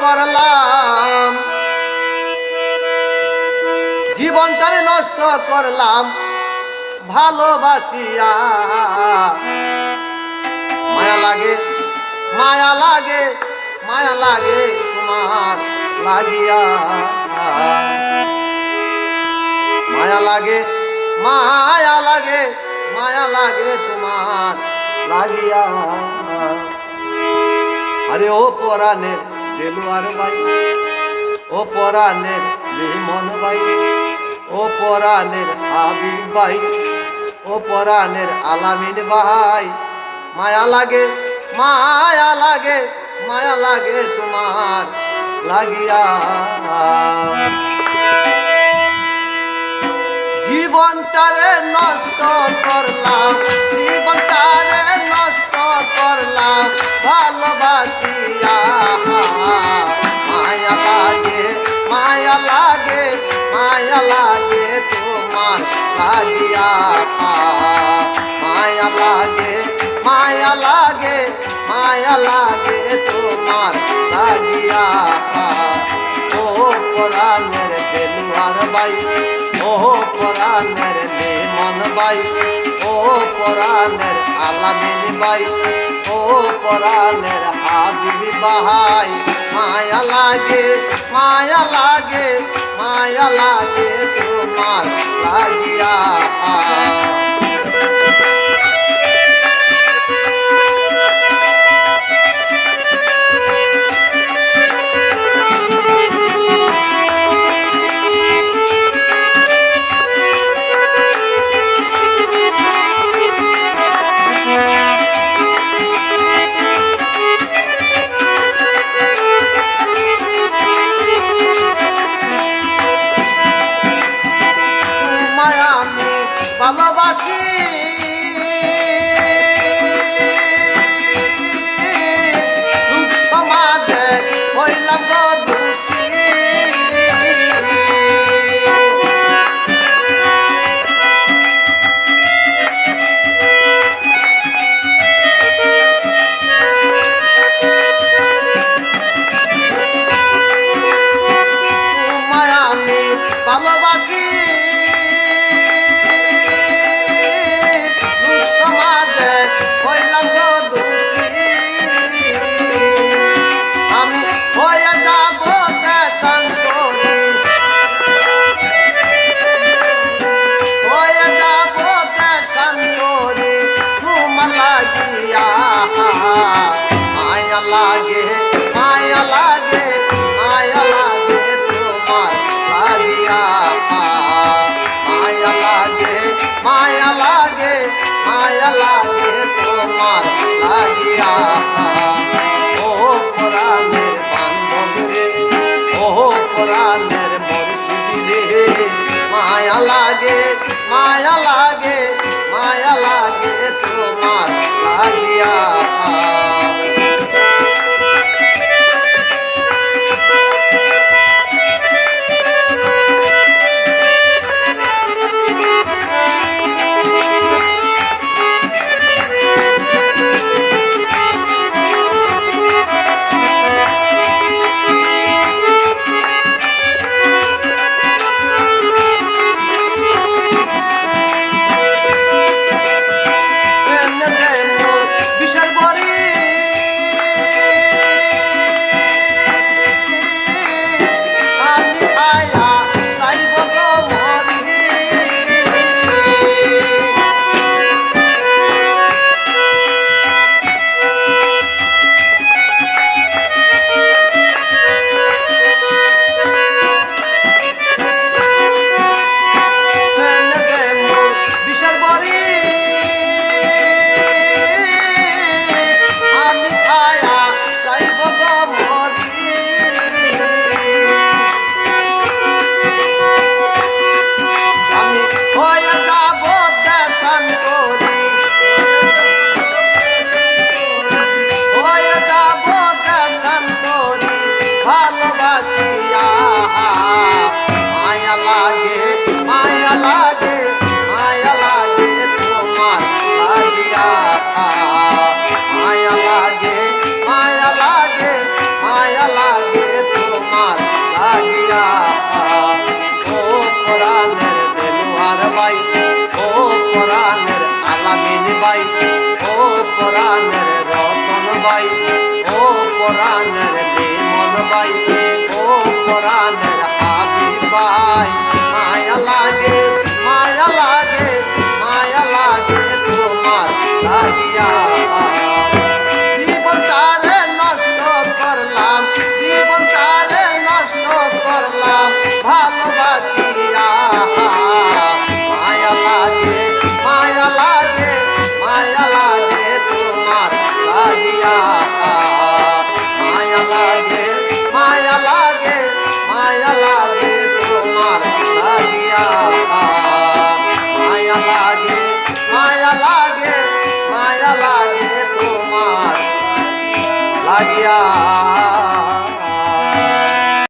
করলাম। জীবনটারে নষ্ট করলাম। ভালোবাসিয়া। মায়া লাগে মায়া লাগে মায়া লাগে তোমার লাগিয়া। মায়া লাগে মায়া লাগে মায়া লাগে তোমার লাগিয়া। আরে ও পরাণের দেলুয়ার ভাই। ও পরাণের লিমন ভাই, ও পরাণের হাবিব ভাই, ও পরাণের আলামিন ভাই। মায়া লাগে মায়া লাগে মায়া লাগে তোমার লাগিয়া। জীবনটারে নষ্ট করলাম জীবনটারে নষ্ট করলাম, ভালোবাসিয়া। মায়া লাগে তোমার, লাগিয়া মায়া লাগে মায়া লাগে মায়া লাগে তোমার, লাগিয়া ও কোরআনের বেলুয়ার বাই, ও কোরআনের মন বাই, ও কোরআনের আলামিন বাই, ও কোরআনের হাবিবি বাহাই। মায়া লাগে মায়া লাগে মায়া লাগে তোমার লাগিয়া। মায়া লাগে মায়া লাগে মায়া লাগে তোমার মায়া লাগে মায়া লাগে মায়া লাগে তোমার লাগিয়া। ও পরাণের দেলুয়ার বাই, ও পরাণের আলামিন বাই, ও পরাণের রতন বাই, ও পরাণের বিমন বাই, ও পরাণের হাবি বাই।